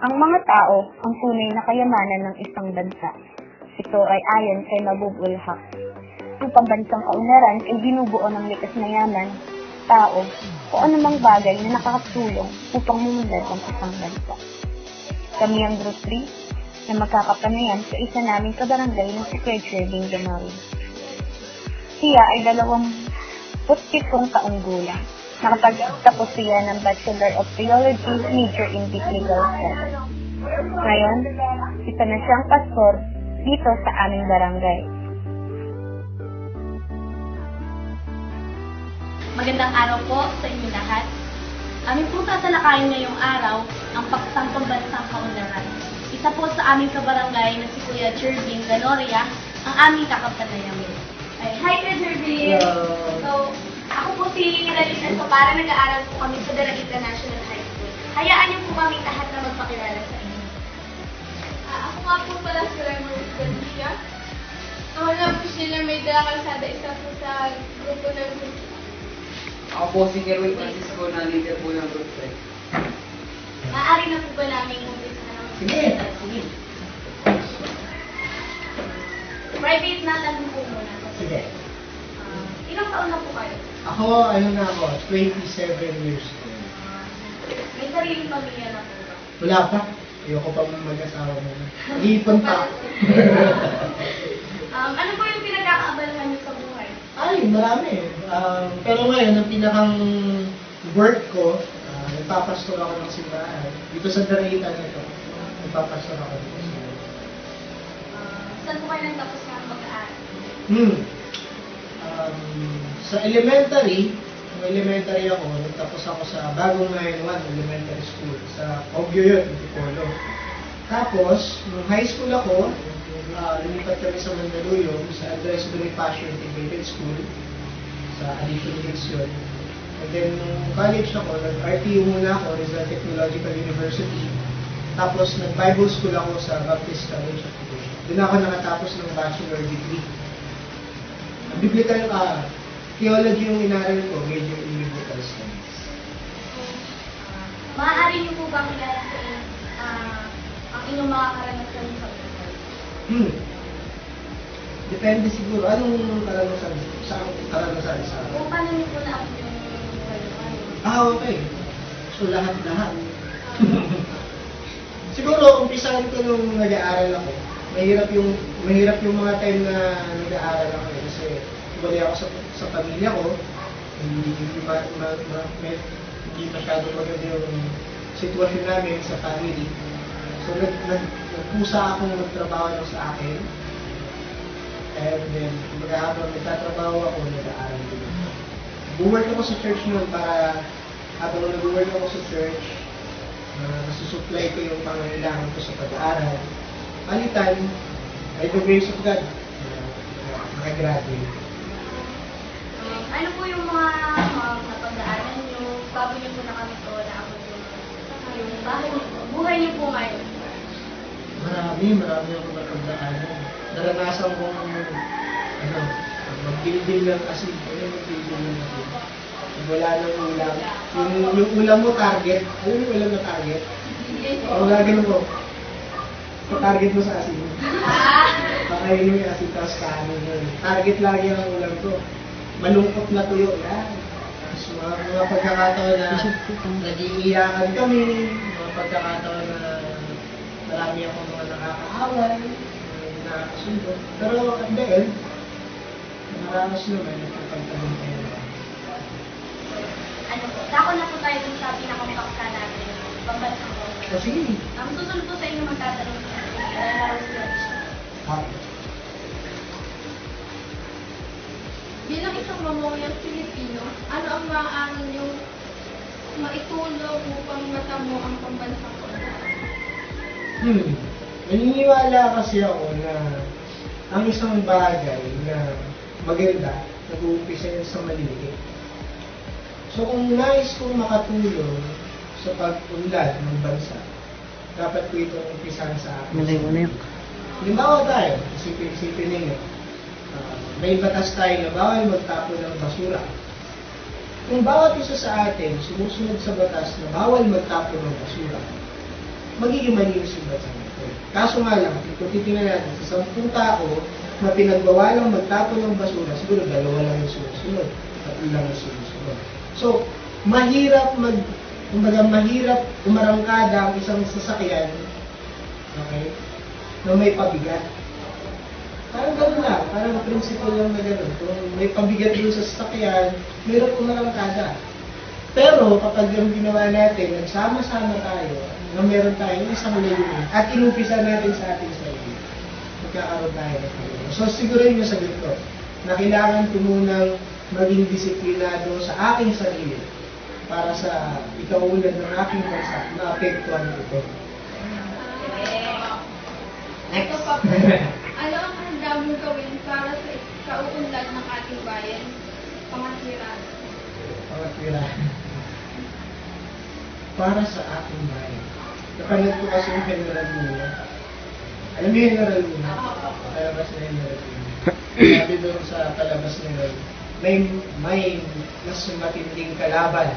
Ang mga tao ang tunay na kayamanan ng isang bansa. Ito ay ayon kay Mabub Ulhak. Ang pambansang kaunlaran ay binubuo ng likas na yaman, tao, o anumang bagay na nakakatulong upang mumunlad ang isang bansa. Kami ang Group 3 na magkakapanayan sa isa naming kabarangay si Kuya Jerving Gamawi. Siya ay dalawang putpitong taong gulang. Nakapagtapos siya ng Bachelor of Theology, major in Legal Studies. Ngayon, isa na siyang pastor dito sa aming barangay. Magandang araw po sa inyo lahat. Aming po tatalakayin ngayong araw ang pagsang pambansang kaunlaran. Isa po sa aming kabarangay na si Kuya Jervin Ganoria, ang aming kakapanayamin. Ay, hi Kuya Jervin! So, po si Ralisa Sopara, nag-aaral po kami sa Dara International High School. Hayaan niyo po kami lahat na magpakilala sa inyo. Ah, ako nga po pala si Ramos Galicia. Ako lang po sila may dala kalsada isa po sa grupo ng grupo. Ako po si Kerwin Francisco na leader po ng group 3. Maaari na po ba namin umpisa ng Sige. Sige. Private na lang po muna. Sige. Ah, ilang taon na po kayo? Ako, ano na ako, 27 years old. May sariling pamilya na po? Wala pa. Ayoko pa mag-asawa muna. Iipon pa. Um, ano po yung pinagkakaabalahan niyo sa buhay? Ay, marami. Um, pero ngayon, ang pinakang work ko, uh, nagpapastor ako ng simbahan. Dito sa Daraitan ito, nagpapastor ako ng simbahan. Ah, saan po kayo nagtapos ng mag-aaral? Hmm. Um, sa elementary, nung elementary ako, nagtapos ako sa Bagong Ngayon 1 Elementary School, sa Ogyo yun, Antipolo. Tapos, nung high school ako, uh, lumipat kami sa Mandaluyong, sa Andres Bonifacio Integrated School, sa Addition Hills. And then, nung college ako, nag-RTU muna ako, Rizal Technological University. Tapos, nag-Bible school ako sa Baptist College of. Doon ako nakatapos ng bachelor degree. Biblical, ah, theology yung inaral ko, in biblical studies. Ah, maaari niyo po ba kilala sa inyo ah, ang inyong mga karanasan sa buhay? Hmm. Depende siguro, anong karanasan, saan karanasan sa Kung paano niyo po naabot yung buhay? Ah, okay. So, lahat-lahat. siguro, umpisahan ko nung nag-aaral ako. Mahirap yung mahirap yung mga time na nag-aaral ako eh, kasi bali ako sa, sa pamilya ko. Hindi, ma, ma, ma, may, hindi masyadong maganda yung sitwasyon namin sa family. So, nag, nag, nagpusa akong magtrabaho sa akin. And then, kumbaga habang nagtatrabaho ako, nag-aaral din ako. Nag-work ako sa church noon para habang nag-work ako sa church, uh, nasusupply ko yung pangangailangan ko sa pag-aaral. Palitan, by the grace of God, uh, nakagraduate. Ano po yung mga um, napag-aaral niyo bago niyo po nakamito na ako yung, yung bahay niyo po, buhay niyo po ngayon? Marami, marami ako napagdaanan. Naranasan kong, ano, mag-building lang kasi, ano mag-building lang. Pag Wala nang ulam. Yung, yung ulam mo target, ano yung ulam na target? O gagawin mo. So, target mo sa asin. Pakainin mo yung asin tapos kanin mo. Target lagi ang ulam ko. Malungkot na tuyo. Yan. Tapos mga, mga pagkakataon na nag-iiyakan kami. Mga pagkakataon na marami akong mga nakakaaway. mga Nakakasundo. Pero at the end, maramas naman nagpapagtanong tayo. Ano po, dako na po tayo dun sa pinakampaksa natin, pambansang O kongress. sige. Ang susunod po sa inyo magtatanong sa Galicia. Ah, Bilang isang mamoyang Pilipino, ano ang maaari niyong maitulong upang matamo ang pambansang kontrata? Hmm. Naniniwala kasi ako na ang isang bagay na maganda, nag-uumpisa yan sa maliliit. So kung nais kong makatulong sa pag-unlad ng bansa, dapat ko itong umpisahan sa akin. Halimbawa tayo, isipin-isipin ninyo, ah, may batas tayo na bawal magtapon ng basura. Kung bawat isa sa atin sumusunod sa batas na bawal magtapon ng basura, magiging malinis yung bansa natin. Kaso nga lang, kung titingnan natin, sa 10 tao na pinagbawalang magtapon ng basura, siguro dalawa lang yung sumusunod, tatlo lang yung sumusunod. So, mahirap mag, kumbaga mahirap umarangkada ang isang sasakyan, okay, na may pabigat. Gano'n lang, parang principle lang na gano'n. Kung may pabigat doon sa sasakyan, mayroon umarangkada. Pero kapag yung ginawa natin, nagsama-sama tayo, na meron tayong isang layunin, at inumpisa natin sa ating sarili, magkakaroon tayo ng pagkakas. So siguro yun yung sagot ko, na kailangan ko munang maging disiplinado sa aking sarili para sa ikauunlad ng aking bansa na apektuhan ito. Po. ano ang handa mong gawin para sa kauunlad ng ating bayan? Pangatwiran. Pangatwira. Para sa aking bayan. Napanood ko kasi yung General Luna. Alam mo yung General Luna? Palabas na yung General Luna. Sabi doon sa palabas na yun, may, may mas matinding kalaban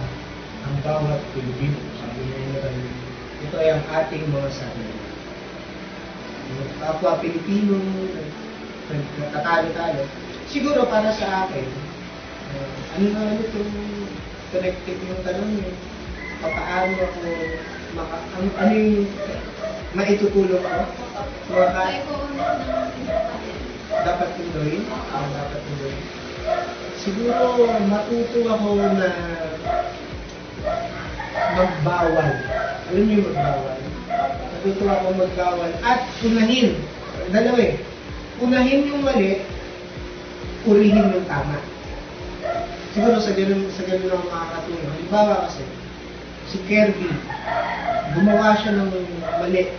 ang bawat Pilipino. Sabi niya yung General Luna. Ito ay ang ating mga sarili. Kapwa Pilipino, nagtatalo-talo. Siguro para sa akin, uh, ano na ano itong connected yung tanong niyo, paano ako, maka, ano, ano yung maitutulong ko? Maka, bayan. dapat kong gawin? Ano dapat kong gawin? Siguro matuto ako na magbawal. Alam niyo magbawal? Matuto ako magbawal at unahin. Dalawa eh. Unahin yung mali, purihin yung tama. Siguro sa ganun, sa ganun ako makakatulong. Halimbawa kasi, si Kirby, gumawa siya ng mali.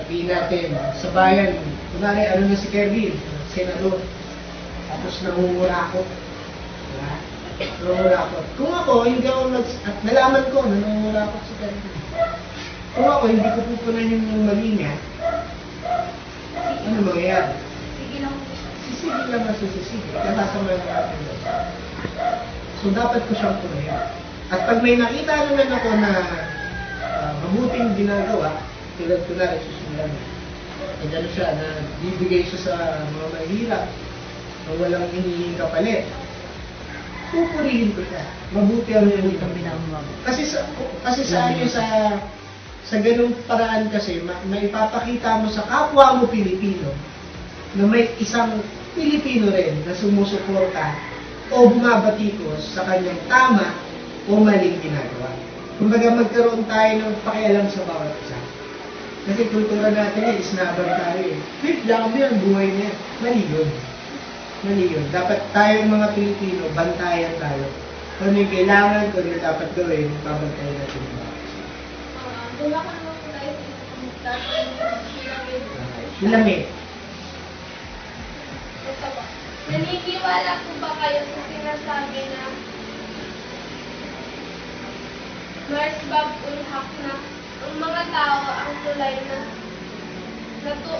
Sabihin natin, sa bayan, kunwari, ano na si Kirby, senador. Tapos nangungurakot. Diba? Nangungurakot. Kung ako, hindi ako nag... At nalaman ko na nangungurakot si Kirby. Kung ako, hindi ko pupunan yung mali niya, ano mangyayari? Sige lang. Sisigi lang ang sisisigi. Nakasama ng ating. So, dapat ko siyang punayan. At pag may nakita naman ako na ah, mabuting ginagawa, tulad ko na susundan niya. Pag ano siya, na bibigay siya sa mga mahirap, na walang hinihing kapalit, pupurihin ko siya. Mabuti ang hinihing Kasi sa, kasi sa ano, sa sa ganung paraan kasi, ma, maipapakita mo sa kapwa mo Pilipino na may isang Pilipino rin na sumusuporta o bumabatikos sa kanyang tama o maling ginagawa. Kumbaga magkaroon tayo ng pakialam sa bawat isa. Kasi kultura natin eh, isnaban tayo eh. Lang mo yan, buhay na yan. Mali yun. Mali yun. Dapat tayong mga Pilipino, bantayan tayo. Kung ano kailangan, kung ano dapat gawin, babantayan natin Lamig. Ito ba? Naniniwala po ba kayo sa sinasabi na Mars Bob Ulhak na ang mga tao ang tulay na, na tu,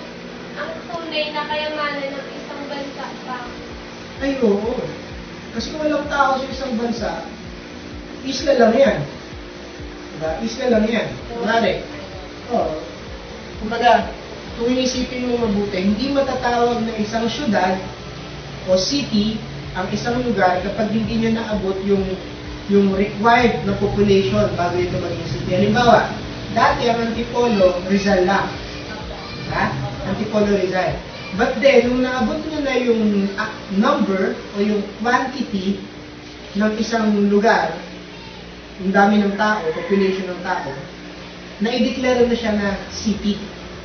ang tunay na kayamanan ng isang bansa pa. Ay, oo. Kasi kung walang tao sa isang bansa, isla lang yan. Diba? Isla lang yan. Kunwari, oo. Kumbaga, kung inisipin mo mabuti, hindi matatawag na isang syudad o city ang isang lugar kapag hindi niya naabot yung yung required na population bago ito maging city. Halimbawa, dati ang Antipolo, Rizal lang. Ha? Antipolo Rizal. But then, nung naabot niya na yung ah, number o yung quantity ng isang lugar, yung dami ng tao, population ng tao, na-declare na siya na city.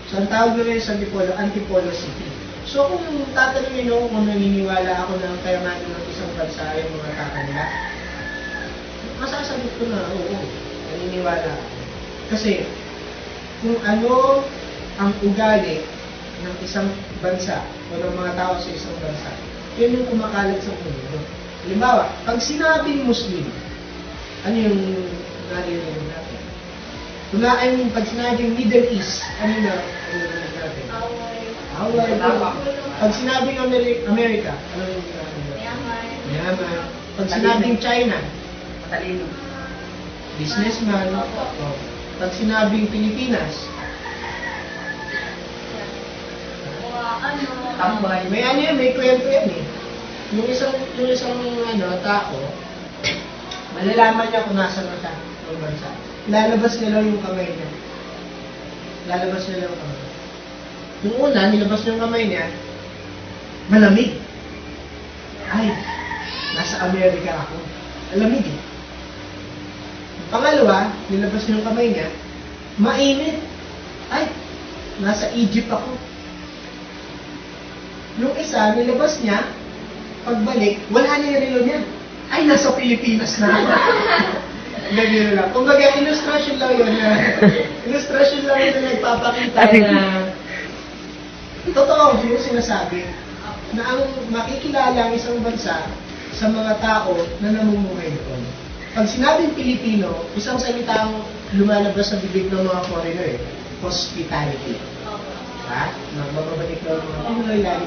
So, ang tawag nila sa Antipolo, Antipolo City. So, kung tatanungin ako kung naniniwala ako ang kayamanan ng isang bansa ay mga nila, masasagot ko na, oo, naniniwala ako. Kasi, kung ano ang ugali ng isang bansa o ng mga tao sa isang bansa, yun yung kumakalat sa mundo. Halimbawa, pag sinabing Muslim, ano yung naririnig natin? Kung na, I mean, pag sinabing Middle East, ano na ang naririnig natin? Away. Away. Pag sinabing Ameri- America, ano yung naririnig natin? Yaman. Yaman. Pag sinabing China, Matalino. businessman. Oh. Pag sinabing Pilipinas, ano, tambay. May ano yan, may kwento yan eh. Yung isang, yung isang ano, tao, malalaman niya kung nasa na siya ng bansa. Lalabas niya lang yung kamay niya. Lalabas niya lang yung kamay. Yung una, nilabas niya yung kamay niya, malamig. Ay, nasa Amerika ako. Malamig eh. Pangalawa, nilabas niya yung kamay niya, mainit. Ay, nasa Egypt ako. Yung isa, nilabas niya, pagbalik, wala na yung relo niya. Ay, nasa Pilipinas na ako. Ganyan lang. Kumbaga, illustration lang yun. na illustration lang yun na nagpapakita na totoo yung sinasabi na ang makikilala ang isang bansa sa mga tao na namumuhay doon. Pag sinabing Pilipino, isang salitang lumalabas sa bibig ng mga foreigner, eh, hospitality. Ha? Magbabalik ng mga Pinoy, lagi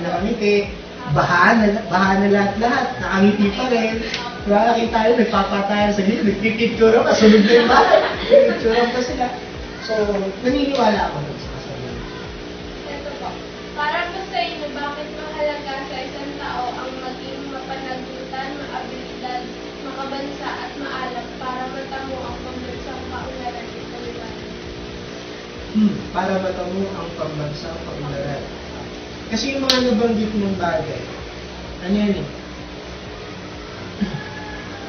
na, baha na lahat-lahat, nakangiti pa rin. Nakita tayo, nagpapatayan sa gilid, nagpipicture pa, sunod na yung bahay. Nagpipicture pa sila. So, naniniwala ako dun sa kasabihan. Ito po. Para po sa inyo, bakit mahalaga sa isang tao ang maging mapanagutan, maabilidad, makabansa at maalam para matamo ang pambansang kaunlaran at kaliwanag? Hmm, para matamo ang pambansang kaunlaran. Kasi yung mga nabanggit mong bagay, ano yan eh?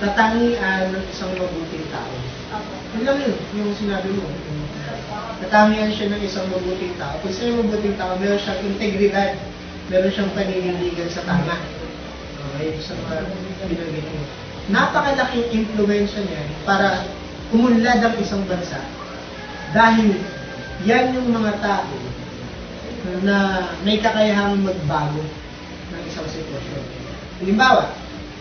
Tatangian ng isang mabuting tao. Opo. Yun lang yun, yung sinabi mo. Tatangian siya ng isang mabuting tao. Kung sino yung mabuting tao, meron siyang integridad. Meron siyang paninindigan sa tama. Okay, sa mga binanggit mo. Napakalaking impluensya niya para umunlad ang isang bansa dahil yan yung mga tao na may kakayahang magbago ng isang sitwasyon. Halimbawa,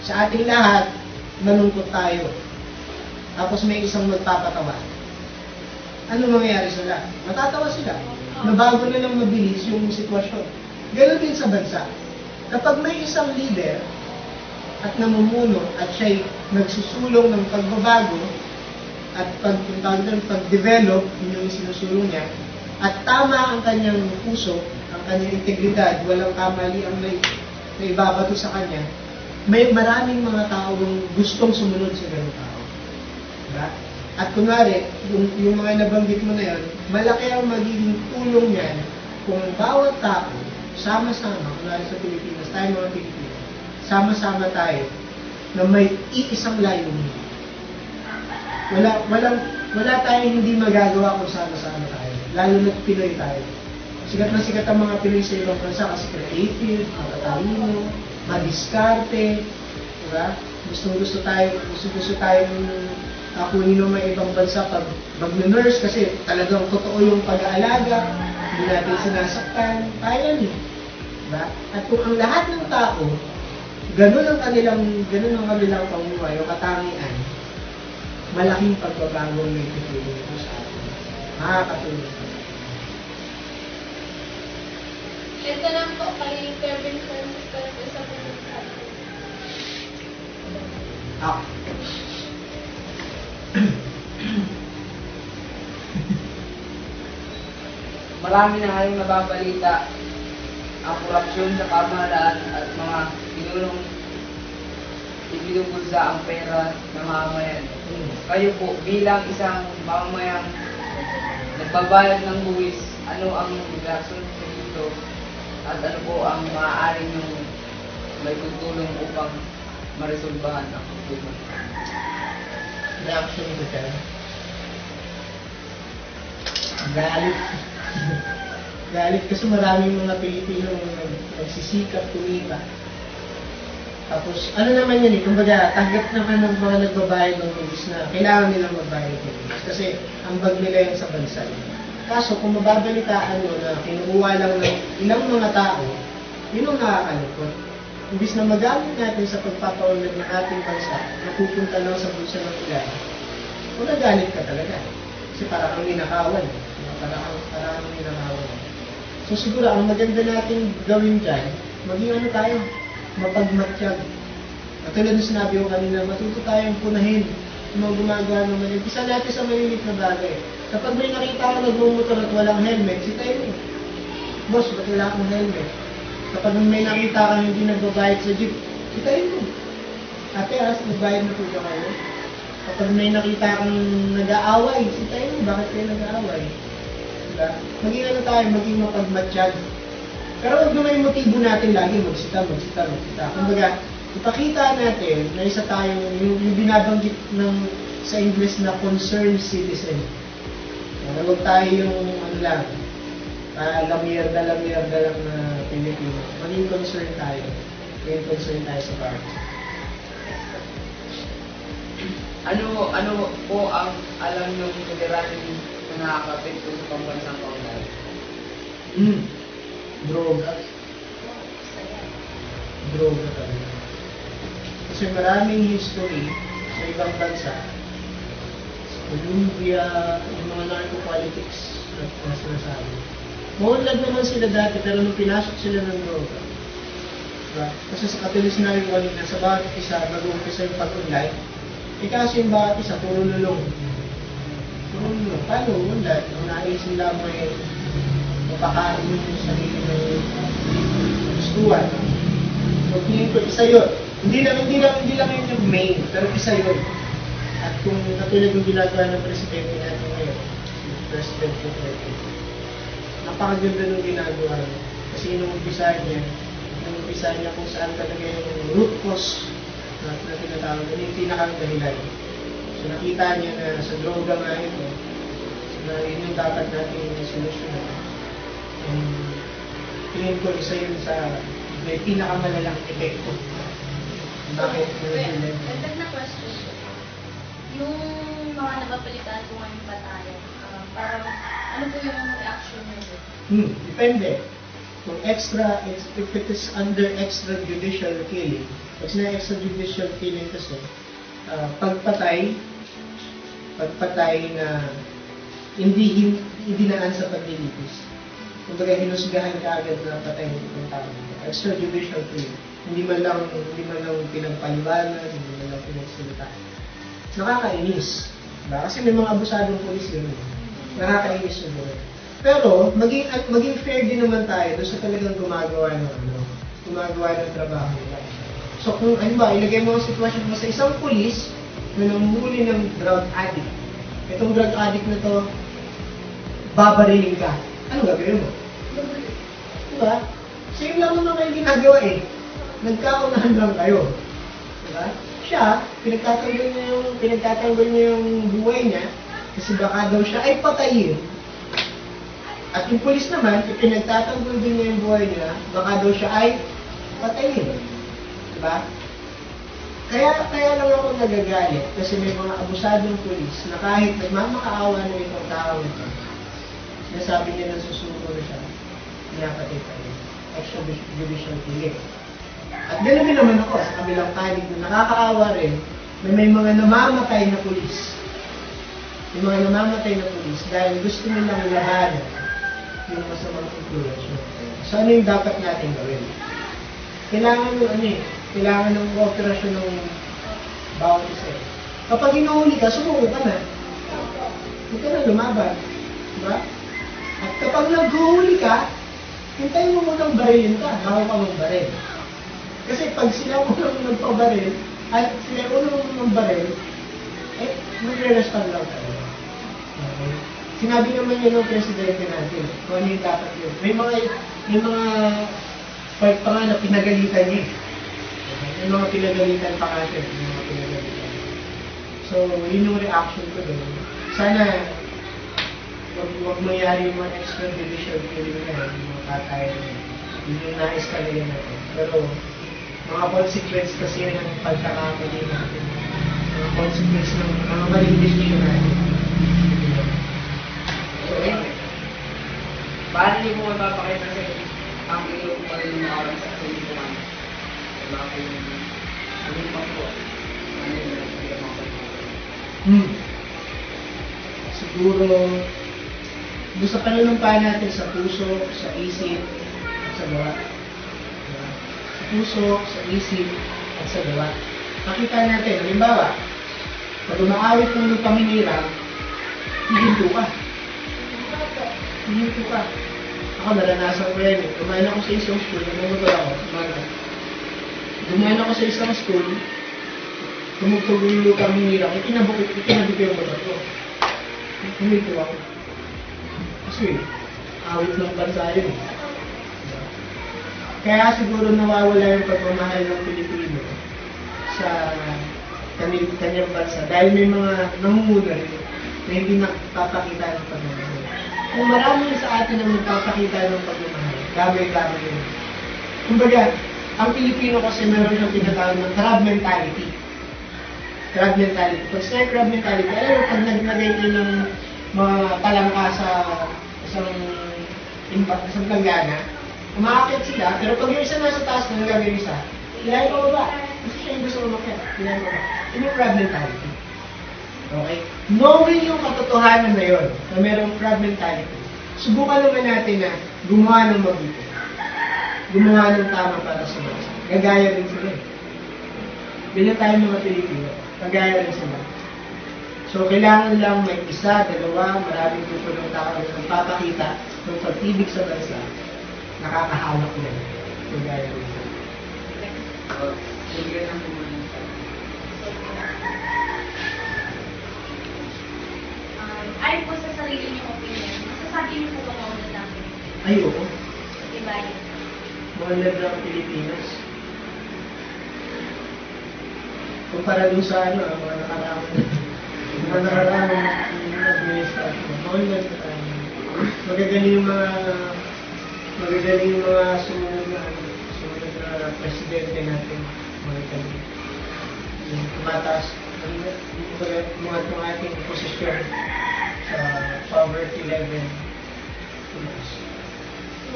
sa ating lahat, malungkot tayo. Tapos may isang magpapatawa. Ano mangyayari lahat? Matatawa sila. Nabago na lang mabilis yung sitwasyon. Ganon din sa bansa. Kapag may isang leader at namumuno at siya'y nagsusulong ng pagbabago at pag, pag-develop, yun yung sinusulong niya, at tama ang kanyang puso, ang kanyang integridad, walang kamali ang may, na ibabato sa kanya, may maraming mga taong gustong sumunod sa ganung tao. Diba? At kunwari, yung, yung mga nabanggit mo na yan, malaki ang magiging tulong niyan kung bawat tao, sama-sama, kunwari sa Pilipinas, tayo mga Pilipino, sama-sama tayo na may iisang layunin. Wala, walang, wala tayong hindi magagawa kung sama-sama tayo. Lalo na Pinoy tayo. Sikat na sikat ang mga Pinoy sa ibang bansa kasi creative, matatalino, madiskarte, diba? Gusto gusto tayo, gusto gusto tayo kunin ng mga ibang bansa pag mag-nurse kasi talagang totoo yung pag-aalaga, hindi natin sinasaktan, yan eh. Diba? At kung ang lahat ng tao, ganun ang kanilang, ganun ang kanilang pamumuhay o katangian, malaking pagbabago may tutulong ito sa atin. Makakatulong. Ito lang po kay Kevin Francis para po sa pumunta. Ako. Marami na ngayong nababalita ang korupsyon sa pamahalaan at mga pinulong ibinubulsa ang pera ng mamamayan. Kayo po, bilang isang mamamayang nagbabayad ng buwis, ano ang reaksyon sa dito at ano po ang maaari niyong may tutulong upang maresolbahan ang problema. Reaction ko dyan. Galit. Galit kasi maraming mga Pilipino nag- nagsisikap kumita. Tapos, ano naman yun eh, kumbaga, tanggap naman ng mga nagbabayad ng buwis na kailangan nilang magbayad ng buwis. Kasi, ambag nila yan sa bansa. Kaso, kung mababalitaan nyo na kinukuha lang ng ilang mga tao, yun ang nakakalungkot. Imbis na magamit natin sa pagpapaunlad ng ating bansa, napupunta lang sa bulsa ng ilan, magagalit ka talaga. Kasi parang ang ninakawan. eh. Parang, ang- parang ang ninakawan. So siguro, ang maganda natin gawin dyan, maging ano tayo, mapagmatsyag. At tulad ng sinabi ko kanina, matuto tayong punahin yung mga gumagawa ng mali. Isa natin sa maliliit na bagay. Kapag may nakita ka nagmumotor at walang helmet, sitayin mo. Boss, ba't wala akong helmet? Kapag may nakita ka hindi nagbabayad sa jeep, sitayin mo. Ate, as nagbayad na po ba kayo? Kapag may nakita kang nag-aaway, sitayin mo, bakit kayo nag-aaway? Diba? Maging ano tayo, maging mapagmatsyag. Pero huwag naman yung motibo natin lagi magsita, magsita, magsita. Kumbaga, ipakita natin na isa tayo, yung, yung binabanggit ng sa English na concerned citizen. Uh, huwag tayo yung ano lang, uh, lamierda, lamierda lang na Pilipino. Maging concerned tayo. Maging concerned tayo sa party. Ano ano po ang alam ng federal na nakakapekto sa pambansang kaunlaran? Mm. Droga. Droga talaga. Kasi maraming history sa ibang bansa. Sa Colombia, yung mga narco-politics na na sinasabi. Maunlad naman sila dati pero nung pinasok sila ng droga, diba? Kasi sa katulis na yung kanina, sa bawat isa, mag-uumpisa yung pag-unlad, eh kaso yung bawat isa, puro lulong. Puro lulong. Paano unlad? Ang naisin lamang ay mapakain mo yung sarili ng gustuhan. So, tingin ko, isa yun. Hindi lang, hindi lang, hindi lang yun yung main, pero isa yun. At kung katulad yung ginagawa ng presidente natin ngayon, si President Duterte, napakaganda nung ginagawa niya. Kasi nung umpisa niya, nung umpisa niya kung saan talaga yung root cause na, na tinatawag, yun yung pinakang dahilan. So nakita niya na sa droga nga ito, na yun yung dapat natin solusyonan. And tingin ko isa yun sa may pinakamalalang epekto. Bakit nag-delay? Dagdag na question. Yung mga nababalitaan po ngayon pa tayo, ano po yung reaction nyo? Hmm, depende. Kung extra, if it is under extrajudicial killing, pag sina extrajudicial killing kasi, ah, pagpatay, pagpatay na hindi hin- hindi naan sa paglilitis. Kumbaga, hinusgahan ka agad na patay ng tao. Extrajudicial killing. Hindi man lang, hindi man lang pinagpaliwanag, hindi man lang pinagsalita. Nakakainis. Diba? Kasi may mga abusadong polis yun. Nakakainis yun. Diba? Pero, maging, maging fair din naman tayo doon sa talagang gumagawa ng ano, gumagawa ng trabaho nila. So kung ano ba, ilagay mo ang sitwasyon mo sa isang pulis na nanghuli ng drug addict. Itong drug addict na to, babarilin ka. Ano gagawin mo? Diba? Same lang naman kayo ginagawa eh. Nagkaunahan lang kayo. Diba? Siya, pinagtatanggol niya yung, pinagtatanggol niya yung buhay niya kasi baka daw siya ay patayin. At yung pulis naman, ipinagtatanggol din niya yung buhay niya, baka daw siya ay patayin. Diba? Kaya, kaya lang ako nagagalit kasi may mga abusadong pulis na kahit nagmamakaawa na itong tao ito, sinasabi niya na susuko na siya, pinapatay pa rin. Extrajudicial killing. At ganoon din naman ako sa kabilang panig na nakakaawa rin na may mga namamatay na pulis. May mga namamatay na pulis dahil gusto nilang labanan yung masamang influence. So ano yung dapat natin gawin? Kailangan ng ano eh, kailangan ng kooperasyon ng bawat isa eh. Kapag inuhuli ka, sumuko ka na. Huwag ka na lumaban. Diba? At kapag naghuhuli ka, hintayin mo munang barilin ka bago ka magbaril. Kasi pag sila unang nagpabaril, at sila unang magbaril, eh, magre-respond lang tayo. Okay? Sinabi naman yun ng presidente natin, kung ano yung dapat yun. May mga, may mga part pa nga na pinagalitan niya. eh. May mga pinagalitan pa siya. May mga pinagalitan. So, yun yung reaction ko doon. Sana, wag, wag mangyari yung mga extrajudicial killing na yun, yung mga katayan na yun. Yun yung nais talaga natin. Pero, mga consequence kasi ang pagkakamali natin. Mga consequence ng mga maling decision natin. Eh, paano niyo po mapapakita sa ang iyong pagmamahalang sa sarili ko man? Bakit yung pa po? Ano yung mga pagmamahalang? Hmm. Siguro, sa panunumpa natin sa puso, sa isip, at sa gawa. Diba? Sa puso, sa isip, at sa gawa. Makita natin, halimbawa, Pag umaawit ng lupang hinirang, hihinto ka. Hihinto ka. Ako, naranasan ko yan eh. Kumain ako sa isang school, nagmamotor ako, umaga. Dumaan ako sa isang school, yung lupang hinirang, itinabok, itinabi ko yung motor ko. Huminto ako. Kasi, awit ng bansa yun eh. Kaya siguro nawawala yung pagmamahal ng Pilipino sa kanyang, bansa dahil may mga namumuna rin na hindi nakapapakita ng pagmamahal. Kung marami sa atin ang nagpapakita ng pagmamahal, gamay-gamay yun. Kumbaga, ang Pilipino kasi meron siyang tinatawag ng crab mentality. Crab mentality. Pag sa crab mentality, alam mo, pag naglagay kayo ng mga palangka sa isang impa, isang planggana, umakakit sila, pero pag yung isa nasa taas na nagagawin isa, ilahin ko baba. Gusto siya yung gusto umakit. Ilahin ko baba. Yun yung crab mentality. Okay? Knowing yung katotohanan na yun, na merong crab subukan naman natin na gumawa ng mabuti. Gumawa ng tama para sa bansa. Gagaya rin sila. eh. Bilang tayo mga Pilipino, gagaya rin sila. So, kailangan lang may isa, dalawa, maraming grupo ng tao na nagpapakita ng pag-ibig sa bansa, nakakahalak na. Gagaya rin sila. So, bigyan ng pumunta. Um, ayon po sa sarili niyong opinion, masasabi niyo po ba maunod ang Pilipinas? Ay, oo. Yun? Mahal na ang Pilipinas. Kumpara dun sa ano, ah, mga nakaraang mga nakaraang administration. Mahal na tayo. Magagaling yung mga magagaling yung mga sumunod na ano, sumunod na presidente natin. Mga kami. Yung tumataas ang mga, mga ating posisyon sa poverty level. Tumaas.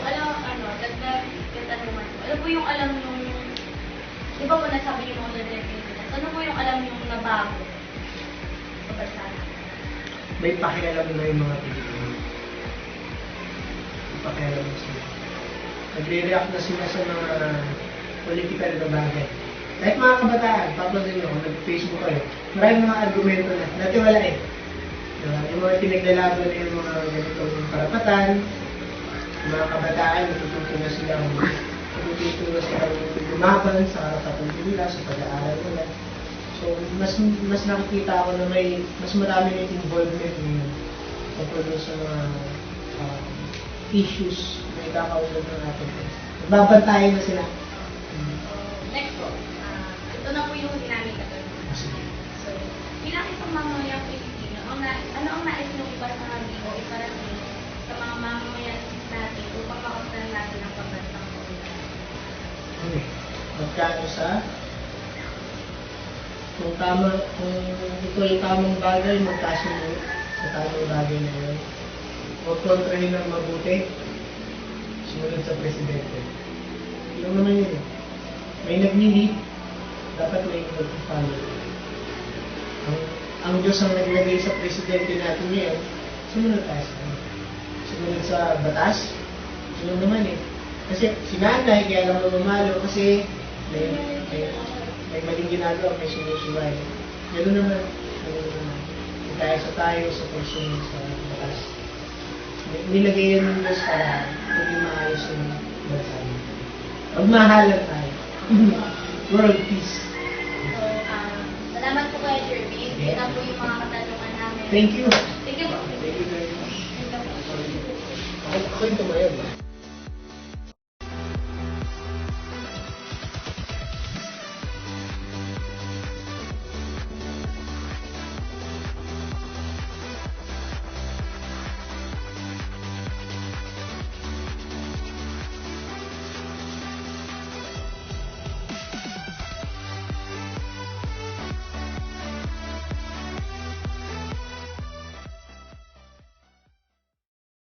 Alam, ano, dagdag yung tanungan ko. Ano po yung alam yung, di ba po nasabi niyo mga Pilipinas, ano po yung alam yung nabago sa bansa may pakialam na yung mga Pilipino. May pakialam na sila. Nagre-react na sila sa mga political na bagay. Kahit mga kabataan, papansin nyo, nag-Facebook kayo, maraming mga argumento na, dati wala eh. Diba? Yung mga pinaglalaban na yung mga ganitong karapatan, yung mga kabataan, natututo na silang natututo na silang lumaban sa karapatan nila, sa pag-aaral nila. So, mas mas nakikita ko na may mas marami na involvement ngayon tungkol sa mga um, issues na ikakausap ng ating Babantayan na sila. Hmm. Next po, ah, ito na po yung sinabi ka doon. So, bilang isang mamamayang Pilipino, ang na, ano ang nais nyo ipasahagi o Magkano sa kung tama, kung ito yung tamang bagay, magkasunod sa tamang bagay na yun. Huwag kontrahin ng mabuti, sumunod sa presidente. Yun naman yun eh. May nag-lead, dapat may mag-follow. Ang, ang Diyos ang naglagay sa presidente natin ngayon, sumunod tayo sa. Sumunod sa batas, yun naman eh. Kasi si nanay, kaya lang mamalo kasi may, may, may maling ginagawa, may sinusuway. Ganun naman, ganun naman. Kaya sa tayo, sa consumer, sa bakas. Nilagay yun ng Diyos para maging maayos yung bansa natin. Magmahalan tayo. World peace. Um, salamat po kayo, Jermaine. Yeah. Ito po yung mga katanungan namin. Thank you. Thank you po. Thank you very much. Thank you po. Ako yung tumayan.